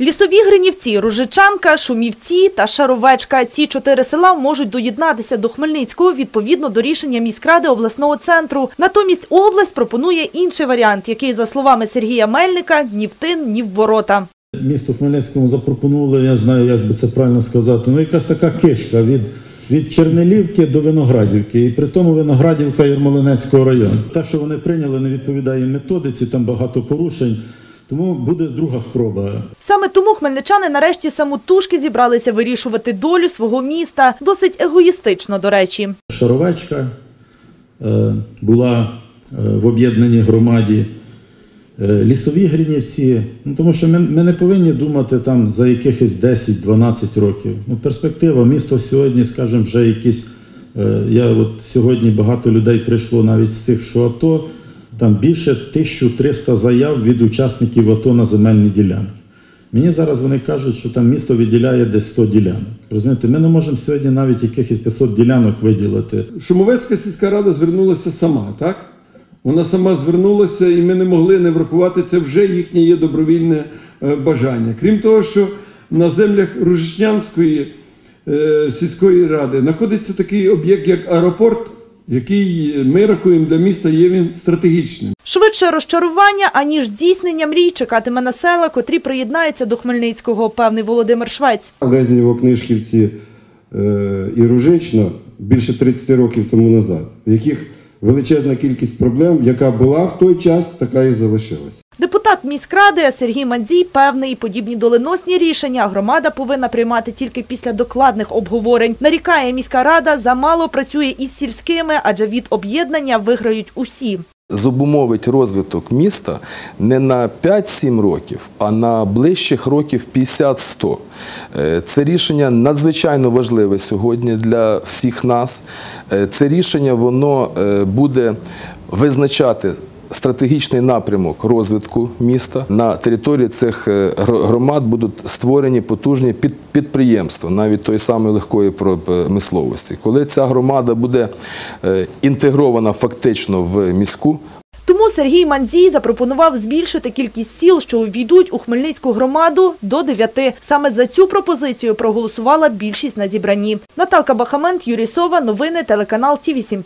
Лісові Гринівці, Ружичанка, Шумівці та Шаровечка. Ці чотири села можуть доєднатися до Хмельницького відповідно до рішення міськради обласного центру. Натомість область пропонує інший варіант, який, за словами Сергія Мельника, ні в тин, ні в ворота. Місту Хмельницькому запропонували, я знаю, як би це правильно сказати, ну якась така кишка від, від Чернелівки до Виноградівки. І при тому Виноградівка Єрмолинецького району. Те, що вони прийняли, не відповідає методиці, там багато порушень. Тому буде друга спроба. Саме тому хмельничани нарешті самотужки зібралися вирішувати долю свого міста. Досить егоїстично, до речі. Шаровечка е, була е, в об'єднаній громаді. Е, Лісові Гринівці, ну тому що ми, ми не повинні думати там за якихось 10-12 років. Ну, перспектива, місто сьогодні, скажімо, вже якісь. е, Я от сьогодні багато людей прийшло навіть з тих, що АТО, там більше 1300 заяв від учасників АТО на земельні ділянки. Мені зараз вони кажуть, що там місто виділяє десь 100 ділянок. Розумієте, ми не можемо сьогодні навіть якихось 500 ділянок виділити. Шумовецька сільська рада звернулася сама, так? Вона сама звернулася, і ми не могли не врахувати це вже їхнє є добровільне е, бажання. Крім того, що на землях Ружичнянської е, сільської ради знаходиться такий об'єкт, як аеропорт, який ми рахуємо для міста є він стратегічним. Швидше розчарування, аніж здійснення мрій чекатиме на села, котрі приєднаються до Хмельницького, певний Володимир Швець. Лезнєво, Книжківці е, і Ружично більше 30 років тому назад, в яких величезна кількість проблем, яка була в той час, така і залишилась. Депутат міськради Сергій Мандзій певний, подібні доленосні рішення громада повинна приймати тільки після докладних обговорень. Нарікає міська рада замало працює із сільськими, адже від об'єднання виграють усі. зобумовить розвиток міста не на 5-7 років, а на ближчих років 50-100. Е, Це рішення надзвичайно важливе сьогодні для всіх нас. Е, Це рішення воно е, буде визначати. Стратегічний напрямок розвитку міста на території цих е, громад будуть створені потужні під- підприємства, навіть тої самої легкої промисловості. Коли ця громада буде е, інтегрована фактично в міську, Тому Сергій Мандзій запропонував збільшити кількість сіл, що увійдуть у Хмельницьку громаду, до дев'яти. Саме за цю пропозицію проголосувала більшість на зібранні. Наталка Бахамент, Юрій Сова, новини, телеканал Ті 7